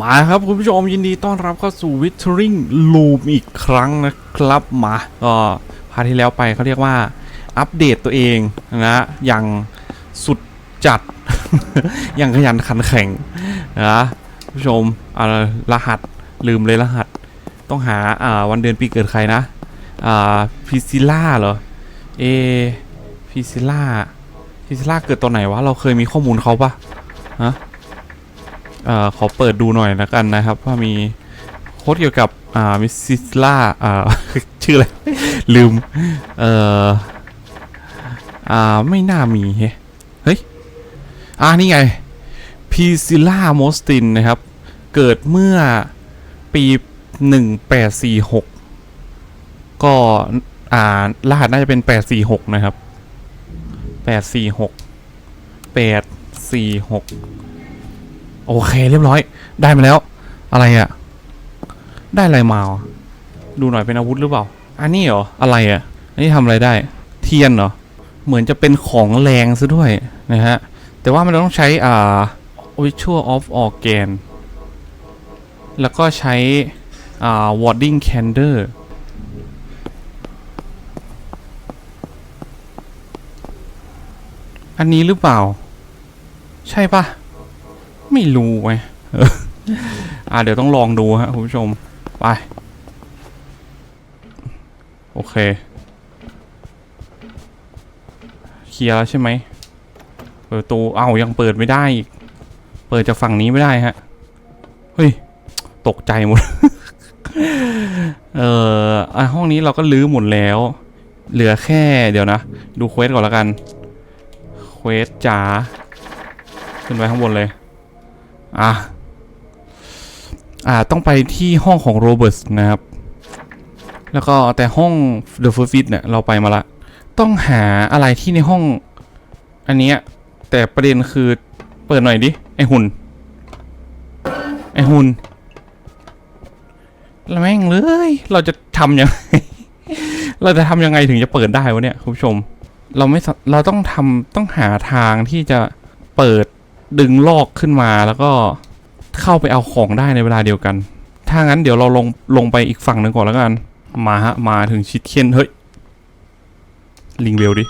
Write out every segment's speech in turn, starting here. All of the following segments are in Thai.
มาครับคุณผู้ชมยินดีต้อนรับเข้าสู่ Withering Loop อีกครั้งนะครับมาก็พาที่แล้วไปเขาเรียกว่าอัปเดตตัวเองนะอย่างสุดจัด อย่างขยันขันแข็งนะคุณผู้ชมอ่ารหัสลืมเลยรหัส ต้องหาอ่าวันเดือนปีเกิดใครนะอ่าพิซิล่าเหรอเอพิซิล่าพิซิล่าเกิดตอนไหนวะเราเคยมีข้อมูลเขาปะฮะ อ่อขอเปิดดูหน่อยแล้วกันนะครับ ว่ามีโค้ดเกี่ยวกับอ่ามิสซิสล่าอ่าชื่ออะไร ลืม เอ่ออ่าไม่น่ามีเฮ้เฮ้ยอ่านี่ไงพีซิล่าโมสตินนะครับ เกิดเมื่อปี 1846 ก็อ่ารหัสน่าจะเป็น 846 นะครับ 846 846 โอเคเรียบร้อย ได้มาแล้ว อะไรอะ่ะ ได้อะไรมาวะดูหน่อยเป็นอาวุธหรือเปล่า อันนี้เหรอ อะไรอะ่ะ อันนี้ทำอะไรได้ เทียนเหรอ เหมือนจะเป็นของแรงซะด้วยนะฮะ แต่ว่ามันต้องใช้อ่า Ritual of Organ แล้วก็ใช้อ่า Warding Candle อันนี้หรือเปล่า ใช่ปะ ไม่รู้ไงเอออ่าเดี๋ยวต้องลองดูฮะคุณผู้ชม ไป โอเค เคลียร์แล้วใช่ไหมเปิดตูเอ้ายังเปิดไม่ได้อีก เปิดจากฝั่งนี้ไม่ได้ฮะ เฮ้ย ตกใจหมด เอออะห้องนี้เราก็ลื้อหมดแล้ว เหลือแค่เดี๋ยวนะ ดูเควสก่อนแล้วกัน เควสจ๋าขึ้นไปข้างบนเลย อะอ่าต้องไปที่ห้องของโรเบิร์ตนะครับ แล้วก็แต่ห้อง The First Fit เนี่ยเราไปมาละ ต้องหาอะไรที่ในห้อง อันเนี้ยแต่ประเด็นคือเปิดหน่อยดิ ไอหุ่น ไอหุ่นแล้วแม่งเลย เราจะทำยังไง เราจะทำยังไงถึงจะเปิดได้วะเนี่ยคุณผู้ชม เราไม่เราต้องทำต้องหาทางที่จะเปิด ดึงลอกขึ้นมาแล้วก็เข้าไปเอาของได้ในเวลาเดียวกัน ถ้างั้นเดี๋ยวเราลงลงไปอีกฝั่งหนึ่งก่อนแล้วกัน มาฮะ มาถึงชิดเคนเฮ้ย ลิงเบลดิ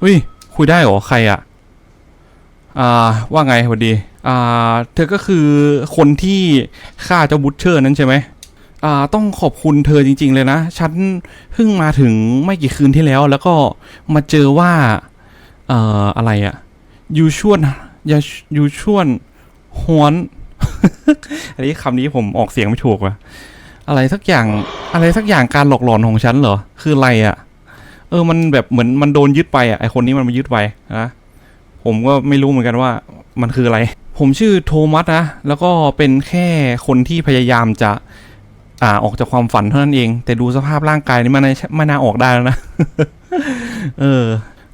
เฮ้ย คุยได้เหรอ ใครอะอ่า ว่าไงสวัสดี อ่า เธอก็คือคนที่ฆ่าเจ้าบุชเชอร์นั้นใช่ไหมอ่า ต้องขอบคุณเธอจริง ๆ เลยนะ ฉันเพิ่งมาถึงไม่กี่คืนที่แล้ว แล้วก็มาเจอว่า เอ่อ อะไรอะยูชวน อย่าอยู่ชวนฮวน อันนี้คำนี้ผมออกเสียงไม่ถูกว่ะ อะไรสักอย่างอะไรสักอย่างการหลอกหลอนของฉันเหรอ คืออะไรอะ่ะ เออมันแบบเหมือนมันโดนยึดไปอะ่ะไอคนนี้มันมายึดไปนะผมก็ไม่รู้เหมือนกันว่ามันคืออะไร ผมชื่อโทมัสนะ แล้วก็เป็นแค่คนที่พยายามจะอ่าออกจากความฝันเท่านั้นเอง แต่ดูสภาพร่างกายนี่มันไม่น่าออกได้แล้วนะ เออ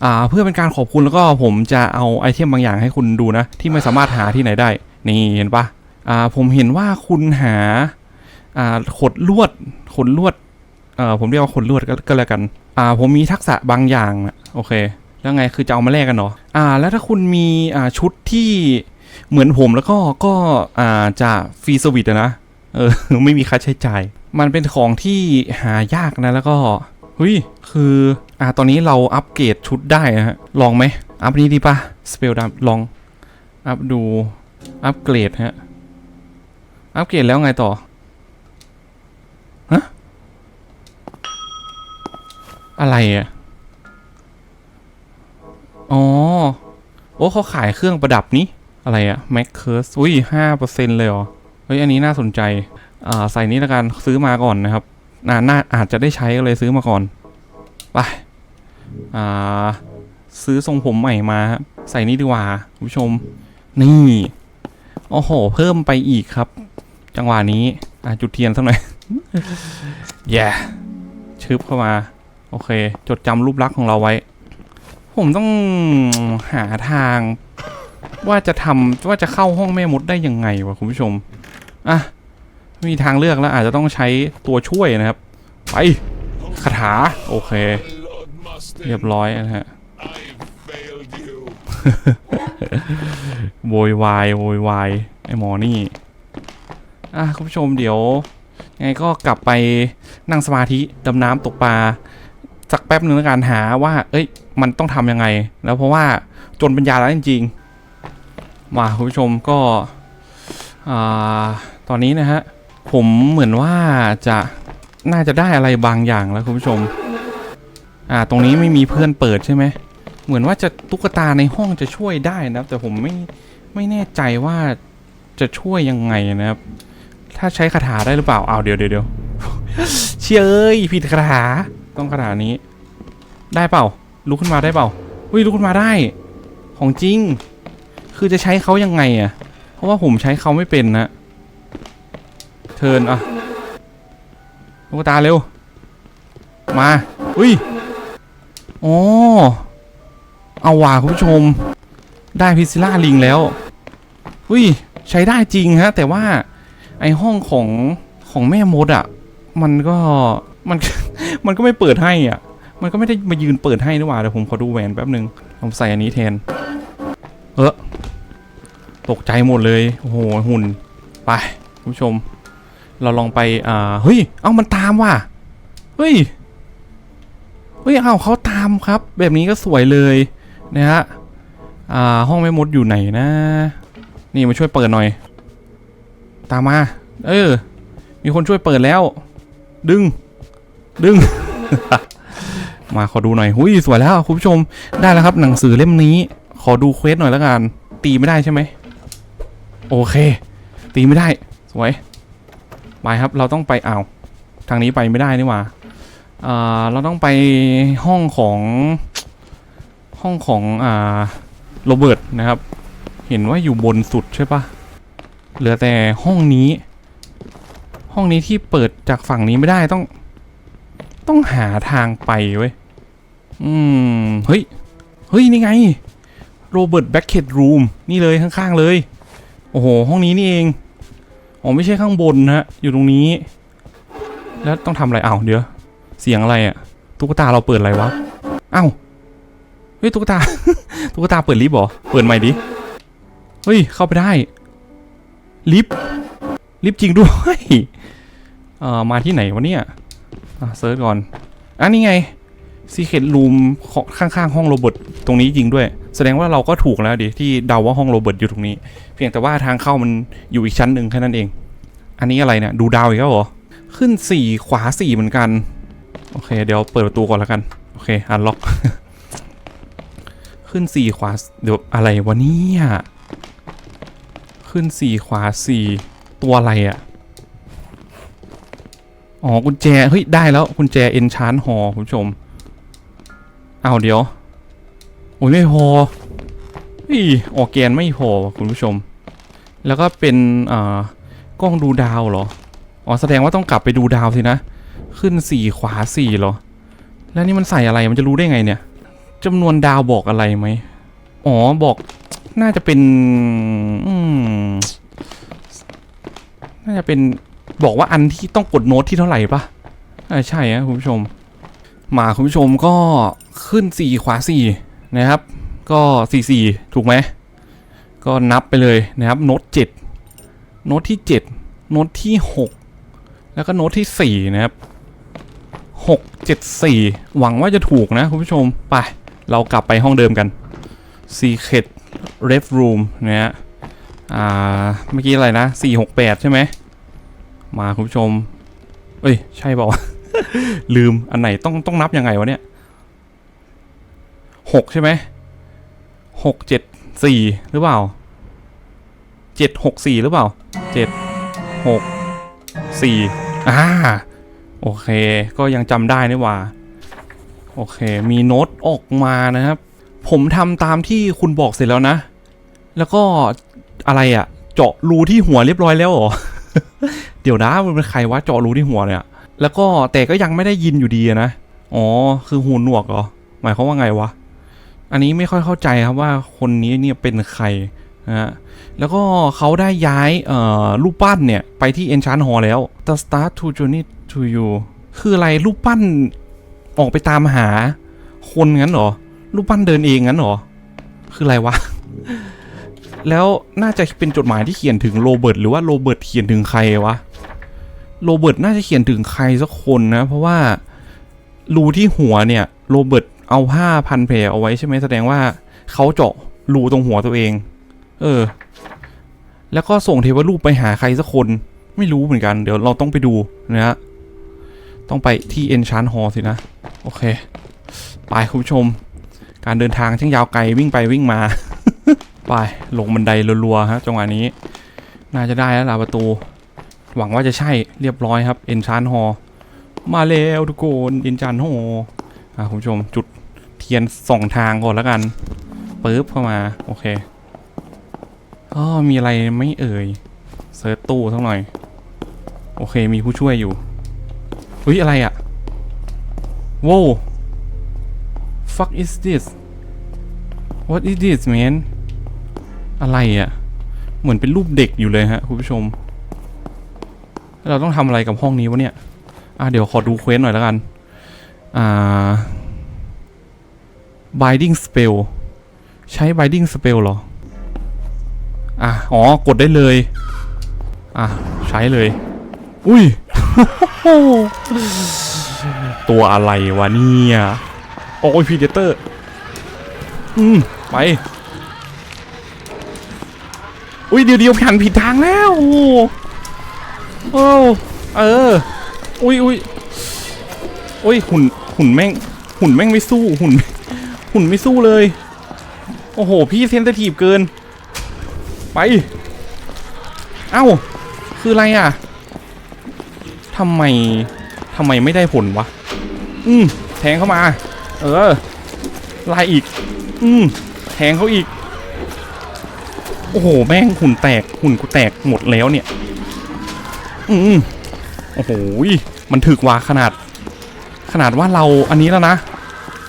อ่าเพื่อเป็นการขอบคุณแล้วก็ผมจะเอาไอเทมบางอย่างให้คุณดูนะ ที่ไม่สามารถหาที่ไหนได้ นี่เห็นปะอ่าผมเห็นว่าคุณหาอ่าขดลวดขนลวดเอ่อผมเรียกว่าขนลวดก็ก็แล้วกันอ่าผมมีทักษะบางอย่างนะโอเค แล้วไงคือจะเอามาแลกกันเหรออ่า แล้วถ้าคุณมีอ่าชุดที่เหมือนผมแล้วก็ก็อ่าจะฟรีสวิตนะเออไม่มีค่าใช้จ่าย มันเป็นของที่หายากนะแล้วก็ เฮ้ย คือ อ่า ตอนนี้เราอัปเกรดชุดได้นะฮะ ลองไหม อัพนี้ดีปะสเปลดลอง อัพดู อัปเกรดฮะ อัปเกรดแล้วไงต่อ ฮะ อะไรอะ อ๋อ โอ้เขาขายเครื่องประดับนี้ อะไรอะ Mac Curse อุ้ยห้าเปอร์เซ็นเลยเหรอ เฮ้ย อันนี้น่าสนใจ อ่า ใส่นี้ละกัน ซื้อมาก่อนนะครับ น่าน่าอาจจะได้ใช้ก็เลยซื้อมาก่อน ไป อ่า ซื้อทรงผมใหม่มาครับใส่นี่ดีกว่าคุณผู้ชม นี่ โอ้โห เพิ่มไปอีกครับ จังหวะนี้ อะจุดเทียนสักหน่อยแย่ชึบเข้ามา โอเค จดจำรูปลักษณ์ของเราไว้ ผมต้องหาทาง ว่าจะทำว่าจะเข้าห้องแม่มดได้ยังไงวะคุณผู้ชม อะ ไม่มีทางเลือกแล้วอาจจะต้องใช้ตัวช่วยนะครับ ไปคาถา โอเค เรียบร้อยนะฮะโวยวายโวยวายไอหมอนี่ อะคุณผู้ชมเดี๋ยวยังไงก็กลับไปนั่งสมาธิดำน้ำตกปลาสักแป๊บหนึ่งแล้วกันหาว่า เอ้ย มันต้องทำยังไง แล้วเพราะว่าจนปัญญาแล้วจริงๆมาคุณผู้ชมก็อ่าตอนนี้นะฮะ ผมเหมือนว่าจะน่าจะได้อะไรบางอย่างแล้วคุณผู้ชม อ่า ตรงนี้ไม่มีเพื่อนเปิดใช่ไหม เหมือนว่าจะตุ๊กตาในห้องจะช่วยได้นะครับ แต่ผมไม่ไม่แน่ใจว่าจะช่วยยังไงนะครับ ถ้าใช้คาถาได้หรือเปล่าเอาเดี๋ยวเดี๋ยวเดี๋ยวเชื่ยเอ้ยผิดคาถาต้องคาถานี้ ได้เปล่าลุกขึ้นมาได้เปล่าอุ้ยลุกขึ้นมาได้ ของจริง คือจะใช้เขายังไงอะ่ะ เพราะว่าผมใช้เขาไม่เป็นนะ เทิร์นอะลูกตาเร็ว มา อุ้ยอ๋อเอาว่ะคุณผู้ชม ได้พิซซิล่าลิงแล้ว อุ้ย ใช้ได้จริงฮะ แต่ว่าไอห้องของของแม่มดอะ่ะ มันก็มันมันก็ไม่เปิดให้อะ มันก็ไม่ได้มายืนเปิดให้นี่หว่าเดี๋ยวผมขอดูแหวนแป๊บหนึ่งผมใส่อันนี้แทน เออตกใจหมดเลย โอ้โห หุ่น ไป คุณผู้ชม เราลองไปอ่าเฮ้ย เอ้ามันตามว่ะ เฮ้ย เฮ้ย เอ้าเขาตามครับ แบบนี้ก็สวยเลยนะฮะ อ่า ห้องแม่มดอยู่ไหนนะ นี่มาช่วยเปิดหน่อย ตามมา เออ มีคนช่วยเปิดแล้ว ดึง ดึง มาขอดูหน่อย หุยสวยแล้วคุณผู้ชม ได้แล้วครับหนังสือเล่มนี้ ขอดูเควสหน่อยแล้วกัน ตีไม่ได้ใช่ไหม โอเค ตีไม่ได้ สวย ไปครับเราต้องไปเอาทางนี้ไปไม่ได้นี่หว่าเราต้องไปห้องของห้องของอ่าโรเบิร์ตนะครับ เห็นว่าอยู่บนสุดใช่ปะเหลือแต่ห้องนี้ ห้องนี้ที่เปิดจากฝั่งนี้ไม่ได้ต้อง ต้องหาทางไปเว้ยอืมเฮ้ยเฮ้ยนี่ไงโรเบิร์ตแบ็กเ t ดรูมนี่เลยข้างๆเลย โอ้โห ห้องนี้นี่เอง อ๋อไม่ใช่ข้างบนนะฮะอยู่ตรงนี้ แล้วต้องทำอะไรอ้าวเดี๋ยวเสียงอะไรอะตุ๊กตาเราเปิดอะไรวะอ้าวเฮ้ยตุ๊กตาตุ๊กตาเปิดลิฟต์หรอเปิดใหม่ดิเฮ้ยเข้าไปได้ลิฟต์ลิฟต์จริงด้วยเอ่อมาที่ไหนวะเนี่ยอะเซิร์ชก่อนอันนี้ไง Secret Room ข้างๆห้องโรบิร์ตตรงนี้จริงด้วย แสดงว่าเราก็ถูกแล้วดิที่เดาว่าห้องโรเบิร์ตอยู่ตรงนี้ เพียงแต่ว่าทางเข้ามันอยู่อีกชั้นหนึ่งแค่นั้นเอง อันนี้อะไรเนี่ยดูดาวอีกแล้วเหรอ ขึ้นสี่ขวาสี่เหมือนกัน โอเค เดี๋ยวเปิดประตูก่อนแล้วกัน โอเคอันล็อก ขึ้นสี่ขวาเดี๋ยวอะไรวะเนี่ยขึ้นสี่ขวาสี่ตัวอะไรอะอ๋อกุญแจ เฮ้ย ได้แล้วกุญแจเอนชานหอคุณผู้ชม เอาเดี๋ยว โอ้ยไม่พอเฮ้ยออกแกนไม่พอคุณผู้ชม แล้วก็เป็นอ่ากล้องดูดาวเหรอ อ๋อแสดงว่าต้องกลับไปดูดาวสินะ ขึ้นสี่ขวาสี่เหรอ แล้วนี่มันใส่อะไรมันจะรู้ได้ไงเนี่ยจำนวนดาวบอกอะไรไหม อ๋อบอกน่าจะเป็นอืมน่าจะเป็นบอกว่าอันที่ต้องกดโน้ตที่เท่าไหร่ปะอ่าใช่ฮะคุณผู้ชม มาคุณผู้ชมก็ขึ้น4ขวา4 นะครับ ก็4 4ถูกไหม ก็นับไปเลยนะครับโน้ต7โน้ตที่7โน้ตที่6แล้วก็โน้ตที่4นะครับ6 7 4หวังว่าจะถูกนะคุณผู้ชม ไป เรากลับไปห้องเดิมกัน Secret Red Room นะฮะอ่า เมื่อกี้อะไรนะ 468 ใช่ไหม มาคุณผู้ชม เอ้ย ใช่เปล่าวลืมอันไหนต้องต้องนับยังไงวะเนี่ย หกใช่ไหมหกเจ็ดสี่หรือเปล่าเจ็ดหกสี่หรือเปล่าเจ็ดหกสี่อ่าโอเค ก็ยังจำได้นี่ว่า โอเค มีโน้ตออกมานะครับ ผมทำตามที่คุณบอกเสร็จแล้วนะ แล้วก็อะไรอะเจาะรูที่หัวเรียบร้อยแล้วเหรอ เดี๋ยวนะมันเป็นใครวะเจาะรูที่หัวเนี่ย แล้วก็แต่ก็ยังไม่ได้ยินอยู่ดีนะ อ๋อ คือหูหนวกเหรอ หมายความว่าไงวะ อันนี้ไม่ค่อยเข้าใจครับว่าคนนี้เนี่ยเป็นใครนะฮะแล้วก็เขาได้ย้ายเอ่อรูปปั้นเนี่ย ไปที่ Enchant Hall แล้ว The Start to Journey to You คืออะไรรูปปั้นออกไปตามหา คนงั้นเหรอ รูปปั้นเดินเองงั้นเหรอ คืออะไรวะ แล้วน่าจะเป็นจดหมายที่เขียนถึงโรเบิร์ตหรือว่าโรเบิร์ตเขียนถึงใครวะโรเบิร์ตน่าจะเขียนถึงใครสักคนนะ เพราะว่ารูที่หัวเนี่ยโรเบิร์ต เอาผ้าพันแผลเอาไว้ใช่ไหมแสดงว่าเขาเจาะรูตรงหัวตัวเอง เออ แล้วก็ส่งเทวรูปไปหาใครสักคน ไม่รู้เหมือนกัน เดี๋ยวเราต้องไปดูนะฮะ ต้องไปที่เอนชานฮอสินะ โอเค ไปคุณผู้ชม การเดินทางช่างยาวไกลวิ่งไปวิ่งมา ไปลงบันไดรัวๆฮะจังหวะนี้ น่าจะได้แล้วล่ะประตู หวังว่าจะใช่เรียบร้อยครับเอนชานฮอมาแล้วทุกคนเอนชานฮออะคุณผู้ชมจุด เทียนสองทางก่อนแล้วกันปึ๊บเข้ามา โอเคอ๋อมีอะไรไม่เอ่ยเซิร์ชตู้สักหน่อย โอเคมีผู้ช่วยอยู่อุ้ยอะไรอะโว้ fuck is this what is this man อะไรอะ่ะ เหมือนเป็นรูปเด็กอยู่เลยฮะคุณผู้ชม เราต้องทำอะไรกับห้องนี้วะเนี่ย อะเดี๋ยวขอดูเควสหน่อยแล้วกัน อ่า binding spell ใช้ binding spell หรอ อะ อ๋อ กดได้เลย อะ ใช้เลย อุ้ย ตัวอะไรวะเนี่ย โอ้ยพีเดเตอร์ อืม ไป อุ้ย เดี๋ยวเดียวหันผิดทางแล้วโอ้โหโอ้เออ อุ้ยอุ้ยอุ้ยหุ่นหุ่นแม่ง หุ่นแม่งไม่สู้หุ่น หุ่นไม่สู้เลย โอ้โห พี่เซนซิทีฟเกิน ไป เอ้า คืออะไรอะทำไมทำไมไม่ได้ผลวะ อืม แทงเข้ามา เออไล่อีก อืม แทงเขาอีก โอ้โห แม่งหุ่นแตก หุ่นกูแตกหมดแล้วเนี่ย อืมโอ้โห มันถึกว่าขนาด ขนาดว่าเราอันนี้แล้วนะ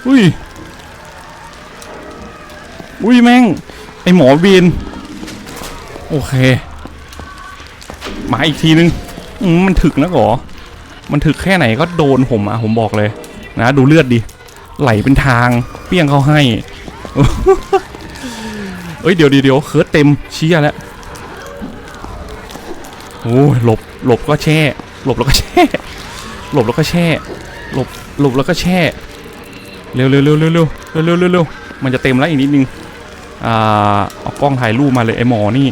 อุ้ย อุ้ยแม่ง ไอหมอบีน โอเค มาอีกทีนึงมันถึกนะหรอ มันถึกแค่ไหนก็โดนผมอะผมบอกเลย นะ ดูเลือดดิ ไหลเป็นทาง เปี้ยงเขาให้ เอ้ยเดี๋ยวเดี๋ยวเคิร์ดเต็มเชียแล้วโอ้หลบหลบก็แช่ หลบแล้วก็แช่ หลบแล้วก็แช่ หลบหลบแล้วก็แช่ เร็วเร็วเร็วเร็วเร็วเร็วเร็วมันจะเต็มแล้วอีกนิดนึง อ่าเอากล้องถ่ายรูปมาเลยไอหมอนี่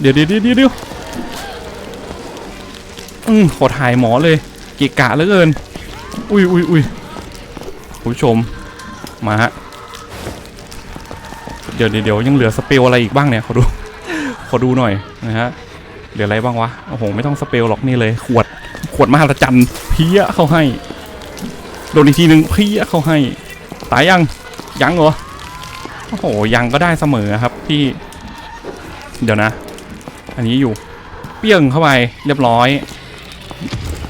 เดี๋ยวเดี๋ยวเดี๋ยวเดี๋ยวอืมขอถ่ายหมอเลย เกะกะเหลือเกิน อุ้ยอุ้ยอุ้ยคุณผู้ชม มาฮะ เดี๋ยวเดี๋ยวยังเหลือสเปลอะไรอีกบ้างเนี่ยขอดูขอดูหน่อยนะฮะ เหลืออะไรบ้างวะ โอ้โห ไม่ต้องสเปลหรอกนี่เลย ขวด ขวดมหัศจรรย์เพี้ยเข้าให้ โดนอีกทีหนึ่งเพี้ยเข้าให้ ตายยัง ยังเหรอ โอ้โหยังก็ได้เสมอครับพี่ เดี๋ยวนะ อันนี้อยู่ เปี้ยงเข้าไปเรียบร้อย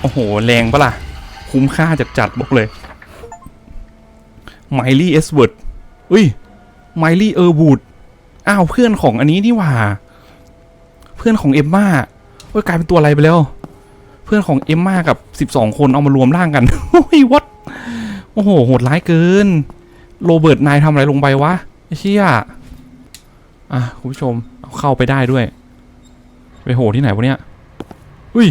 โอ้โห แรงปะล่ะ คุ้มค่าจัดจัดบอกเลยไมลี่เอสเวิร์ดอุ้ยไมลี่เออร์บูดอ้าวเพื่อนของอันนี้นี่หว่า เพื่อนของเอมมาโอ้ยกลายเป็นตัวอะไรไปแล้ว เพื่อนของเอมมากับ 12 คนเอามารวมร่างกันโอ้ยวัดโอ้โหโหดร้ายเกิน โรเบิร์ตนายทำอะไรลงไปวะ เชี่ยอะคุณผู้ชมเอาเข้าไปได้ด้วย ไปโหที่ไหนวะเนี่ย อุ้ย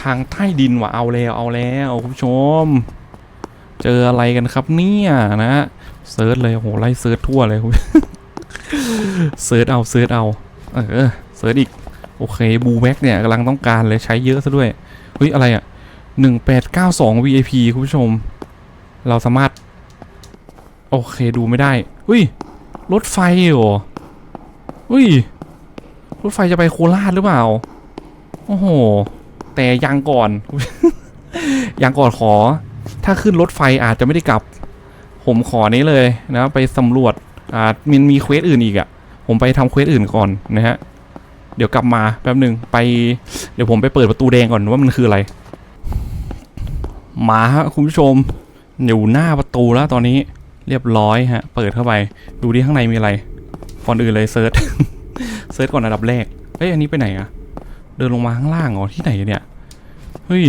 ทางใต้ดินว่ะเอาแล้วเอาแล้วคุณผู้ชม เจออะไรกันครับเนี่ยนะเซิร์ชเลยโหไล่เซิร์ชทั่วเลยคุณเซิร์ชเอาเซิร์ชเอา เออเซิร์ชอีก โอเคบูแบ็กเนี่ยกำลังต้องการเลยใช้เยอะซะด้วยเฮ้ยอะไรอะหนึ่งแปดเก้าสอง VIP คุณผู้ชม เราสามารถ โอเคดูไม่ได้ อุ้ย รถไฟเหรอ อุ้ย รถไฟจะไปโคราชหรือเปล่า โอ้โห แต่ยังก่อน ยังก่อนขอ ถ้าขึ้นรถไฟอาจจะไม่ได้กลับ ผมขอนี้เลยนะ ไปสำรวจ อ่ามันมีเควสอื่นอีกอะ่ะ ผมไปทำเควสอื่นก่อนนะฮะ เดี๋ยวกลับมาแป๊บหนึ่งไป เดี๋ยวผมไปเปิดประตูแดงก่อนว่ามันคืออะไร มาฮะคุณผู้ชม อยู่หน้าประตูแล้วตอนนี้ เรียบร้อยฮะ เปิดเข้าไป ดูดิข้างในมีอะไรก่อนอื่นเลยเซิร์ช เซิร์ชก่อนอันดับแรก เฮ้ย อันนี้ไปไหนอะเดินลงมาข้างล่างเหรอ ที่ไหนเนี่ย เฮ้ย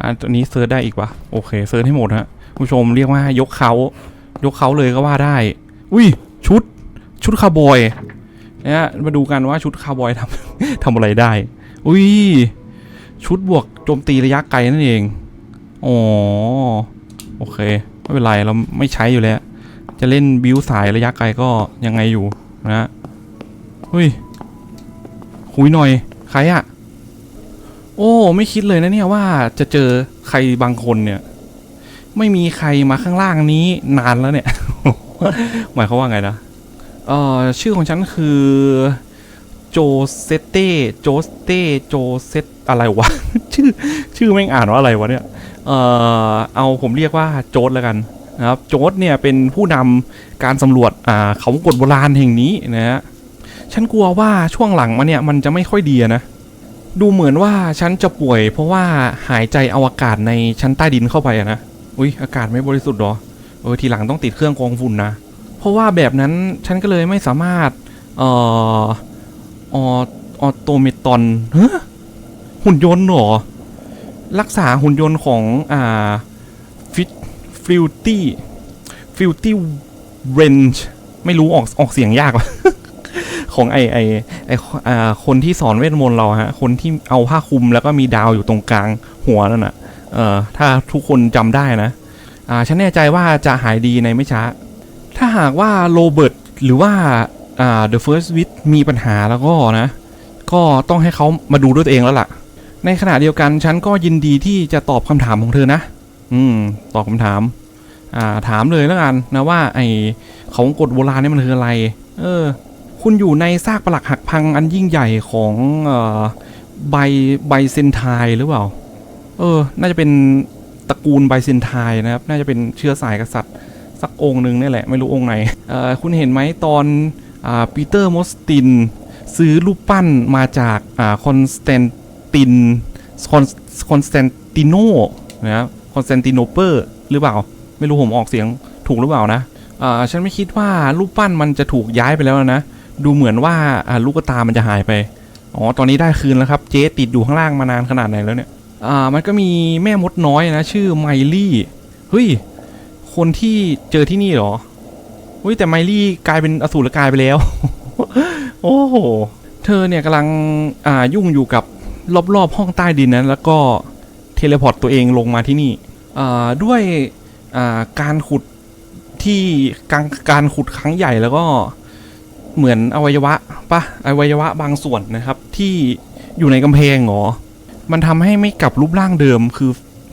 อันตัวนี้เซิร์ชได้อีกปะโอเค เซิร์ชให้หมดฮะ ผู้ชมเรียกว่ายกเขา ยกเขาเลยก็ว่าได้ อุ้ย ชุด ชุดคาวบอยเนี่ยมาดูกันว่าชุดคาวบอยทำทำอะไรได้ อุ้ย ชุดบวกโจมตีระยะไกลนั่นเอง อ๋อ โอเค ไม่เป็นไรเราไม่ใช้อยู่แล้ว จะเล่นบิวสายระยะไกลก็ยังไงอยู่นะฮะอุ้ยคุยหน่อย ใครอะโอ้ไม่คิดเลยนะเนี่ยว่าจะเจอใครบางคนเนี่ย ไม่มีใครมาข้างล่างนี้นานแล้วเนี่ยหมายเขาว่าไงนะเอ่อชื่อของฉันคือโจเซเต้โจสเต้โจเซตอะไรวะ ชื่อชื่อแม่งอ่านว่าอะไรวะเนี่ย เอ่อเอาผมเรียกว่าโจดแล้วกันนะครับโจดเนี่ยเป็นผู้นำการสำรวจอ่าเขากดโบราณแห่งนี้นะฮะฉันกลัวว่าช่วงหลังมาเนี่ยมันจะไม่ค่อยดีนะดูเหมือนว่าฉันจะป่วย เพราะว่าหายใจเอาอากาศในชั้นใต้ดินเข้าไปอะนะอุ้ยอากาศไม่บริสุทธิ์หรอเออทีหลังต้องติดเครื่องกรองฝุ่นนะเพราะว่าแบบนั้นฉันก็เลยไม่สามารถเอ่ออออโตเมตอนฮะหุ่นยนต์หรอ รักษาหุ่นยนต์ของอ่าฟิตฟิลตี้ฟิลตี้เรนจ์ไม่รู้ออกออกเสียงยากวะของไอไอไออคนที่สอนเวทมนต์เราฮะ คนที่เอาผ้าคลุมแล้วก็มีดาวอยู่ตรงกลางหัวนั่นน่ะเอ่อถ้าทุกคนจำได้นะอ่าฉันแน่ใจว่าจะหายดีในไม่ช้า ถ้าหากว่าโรเบิร์ตหรือว่าอ่า The First w i t h มีปัญหาแล้วก็นะ ก็ต้องให้เขามาดูด้วยตัวเองแล้วล่ะ ในขณะเดียวกันฉันก็ยินดีที่จะตอบคำถามของเธอนะ อืม ตอบคำถาม อ่า ถามเลยแล้วกันนะว่า ไอขาวงกดโบราณนี่มันคืออะไร เออ คุณอยู่ในซากปรักหักพังอันยิ่งใหญ่ของเอ่อไบไบเซนไทหรือเปล่า เออ น่าจะเป็นตระกูลไบเซนไทนะครับ น่าจะเป็นเชื้อสายกษัตริย์ สักองค์หนึ่งนี่แหละ ไม่รู้องค์ไหน เออคุณเห็นไหมตอนอ่าปีเตอร์มอสติน ซื้อรูปปั้นมาจากอ่าคอนสแตน ตินคอนคอนสแตนติโนนะครับคอนสแตนติโนเปอร์หรือเปล่า ไม่รู้ผมออกเสียงถูกหรือเปล่านะอ่าฉันไม่คิดว่ารูปปั้นมันจะถูกย้ายไปแล้วนะ ดูเหมือนว่าอ่าลูกตามันจะหายไป อ๋อ ตอนนี้ได้คืนแล้วครับ เจ๊ติดอยู่ข้างล่างมานานขนาดไหนแล้วเนี่ย อ่า มันก็มีแม่มดน้อยนะ ชื่อไมลี่ เฮ้ย คนที่เจอที่นี่เหรอ เฮ้ย แต่ไมลี่กลายเป็นอสูรกายไปแล้ว โอ้โห เธอเนี่ยกำลัง อ่า ยุ่งอยู่กับ รอบๆห้องใต้ดินนั้นแล้วก็เทเลพอร์ตตัวเองลงมาที่นี่ด้วยการขุดที่การการขุดครั้งใหญ่แล้วก็เหมือนอวัยวะปะอวัยวะบางส่วนนะครับที่อยู่ในกำแพงเหรอ มันทำให้ไม่กลับรูปร่างเดิมคือ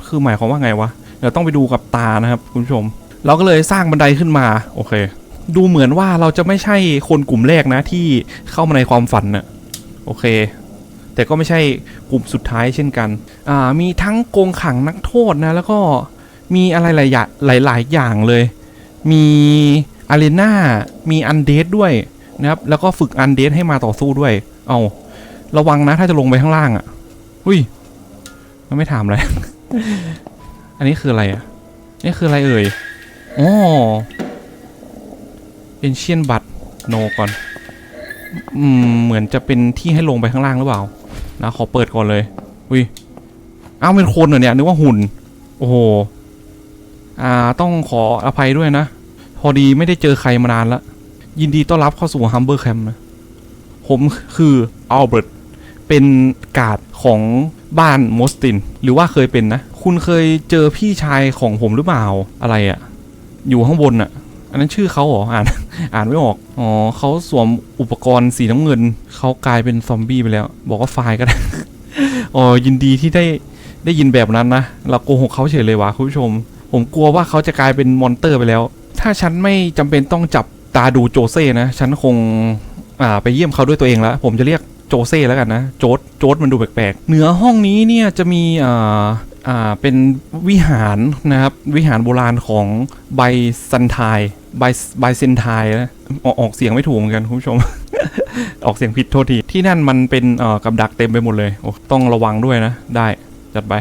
คือหมายความว่าไงวะ เดี๋ยวต้องไปดูกับตานะครับคุณผู้ชม เราก็เลยสร้างบันไดขึ้นมาโอเค ดูเหมือนว่าเราจะไม่ใช่คนกลุ่มแรกนะที่เข้ามาในความฝันน่ะโอเค แต่ก็ไม่ใช่กลุ่มสุดท้ายเช่นกันอ่ามีทั้งโกงขังนักโทษนะ แล้วก็มีอะไรหลายอย่างหลาย ๆ อย่างเลย มีอารีนามีอันเดดด้วยนะครับ แล้วก็ฝึกอันเดดให้มาต่อสู้ด้วย เอาระวังนะถ้าจะลงไปข้างล่างอะ่ะอุ้ย มันไม่ถามเลย อันนี้คืออะไรอะ่ะ นี่คืออะไรเอ่ยอ๋อเอนเชียนบัตโนก่อน อืม เหมือนจะเป็นที่ให้ลงไปข้างล่างหรือเปล่า นะขอเปิดก่อนเลยอุ้ยอ้าวเป็นคนเหรอเนี่ยนึกว่าหุ่น โอ้โหอ่าต้องขออภัยด้วยนะ พอดีไม่ได้เจอใครมานานล้วยินดีต้อนรับเข้าสู่ฮัมเบอร์แคมป์นะผมคืออัลเบิร์ตเป็นการ์ดของบ้านมอสติน หรือว่าเคยเป็นนะ คุณเคยเจอพี่ชายของผมหรือเปล่าอะไรอะอยู่ข้างบนอะ อันนั้นชื่อเขาเหรออ่านอ่านไม่ออกอ๋อเขาสวมอุปกรณ์สีน้ำเงินเขากลายเป็นซอมบี้ไปแล้ว บอกว่าไฟล์ก็ได้อ๋อยินดีที่ได้ได้ยินแบบนั้นนะเราโกหกเขาเฉยเลยวะคุณผู้ชม ผมกลัวว่าเขาจะกลายเป็นมอนเตอร์ไปแล้ว ถ้าฉันไม่จำเป็นต้องจับตาดูโจเซ่นะ ฉันคงอ่าไปเยี่ยมเขาด้วยตัวเองแล้วผมจะเรียกโจเซ่แล้วกันนะ โจดโจดมันดูแปลกๆ เหนือห้องนี้เนี่ยจะมีอ่า เป็นวิหารนะครับ วิหารโบราณของไบซันไทไบไบเซนไทนะออกออกเสียงไม่ถูกเหมือนกันคุณผู้ชม ออกเสียงผิดโทษที ที่นั่นมันเป็นกับดักเต็มไปหมดเลยโอ้ต้องระวังด้วยนะ ได้จัดไป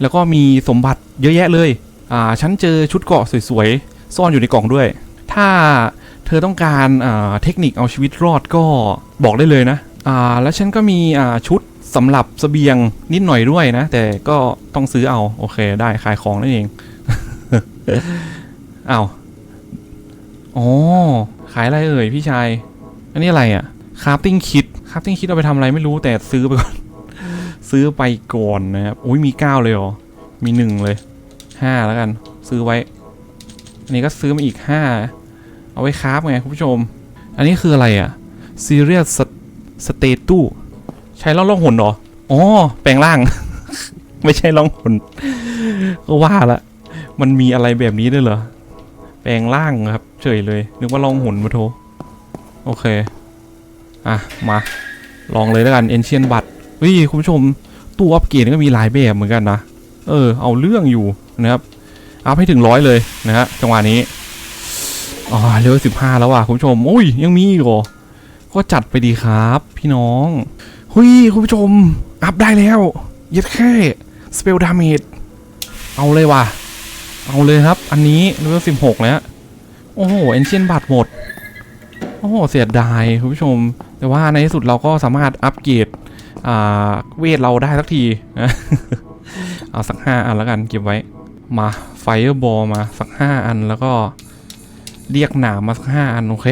แล้วก็มีสมบัติเยอะแยะเลย อ่า ฉันเจอชุดเกราะสวยๆ ซ่อนอยู่ในกล่องด้วย ถ้าเธอต้องการเทคนิคเอาชีวิตรอดก็บอกได้เลยนะ อ่า แล้วฉันก็มีอ่าชุด สำหรับเสบียงนิดหน่อยด้วยนะ แต่ก็ต้องซื้อเอา โอเค ได้ขายของนั่นเอง เอาอ๋อ ขายอะไรเอ่ยพี่ชาย อันนี้อะไรอะ่ะคราฟติ้งคิดคราฟติ้งคิดเอาไปทำอะไรไม่รู้แต่ซื้อไปก่อน ซื้อไปก่อนนะครับอุ้ยมีเก้าเลยเหรอ มีหนึ่งเลยห้าแล้วกัน ซื้อไว้ อันนี้ก็ซื้อมาอีกห้าเอาไว้คราฟไงคุณผู้ชม อันนี้คืออะไรอะ Serious Status ใช้ล่องล่องหุ่นเหรออ๋อแปลงร่าง ไม่ใช่ล่องหุ่นก็ว่าละมันมีอะไรแบบนี้ด้วยเหรอแปลงร่างครับ เฉยเลย นึกว่าล่องหุ่นมาโทโอเค อะ มา ลองเลยแล้วกัน Ancient บัตเฮ้ยคุณผู้ชมตู้อัปเกรดนี่ก็มีหลายแบบเหมือนกันนะเออ เอาเรื่องอยู่นะครับอัพให้ถึงร้อยเลยนะฮะจังหวะนี้อ๋อเลเวลสิบห้าแล้วว่ะคุณผู้ชม อุ้ย ยังมีอีกเหรอก็จัดไปดีครับ พี่น้อง หุยคุณผู้ชม อัพได้แล้วย็ดแค่สเปลดาเมจเอาเลยว่ะ เอาเลยครับ อันนี้เลเวลสิบหกแล้ว โอ้โหเอนเชียนบัตหมด โอ้โห เสียดายคุณผู้ชม แต่ว่าในที่สุดเราก็สามารถอัปเกรดอ่าเวทเราได้สักที เอาสักห้าอันแล้วกันเก็บไว้ มาไฟบอลมาสักห้าอันแล้วก็เรียกหนามมาสักห้าอัน โอเค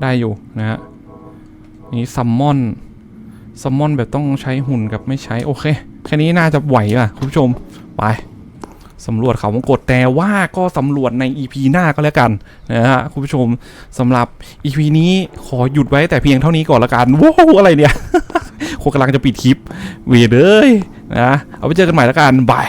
ได้อยู่นะฮะ นี่ซัมมอน ซัมมอนแบบต้องใช้หุ่นกับไม่ใช้โอเค แค่นี้น่าจะไหวอะคุณผู้ชม ไปสำรวจเขาวงกดแต่ว่าก็สำรวจใน EP หน้าก็แล้วกันนะฮะคุณผู้ชมสำหรับ EP นี้ขอหยุดไว้แต่เพียงเท่านี้ก่อนละกันว้าวอะไรเนี่ยโคกำลังจะปิดคลิปเวเดยนะเอาไปเจอกันใหม่ละกันบาย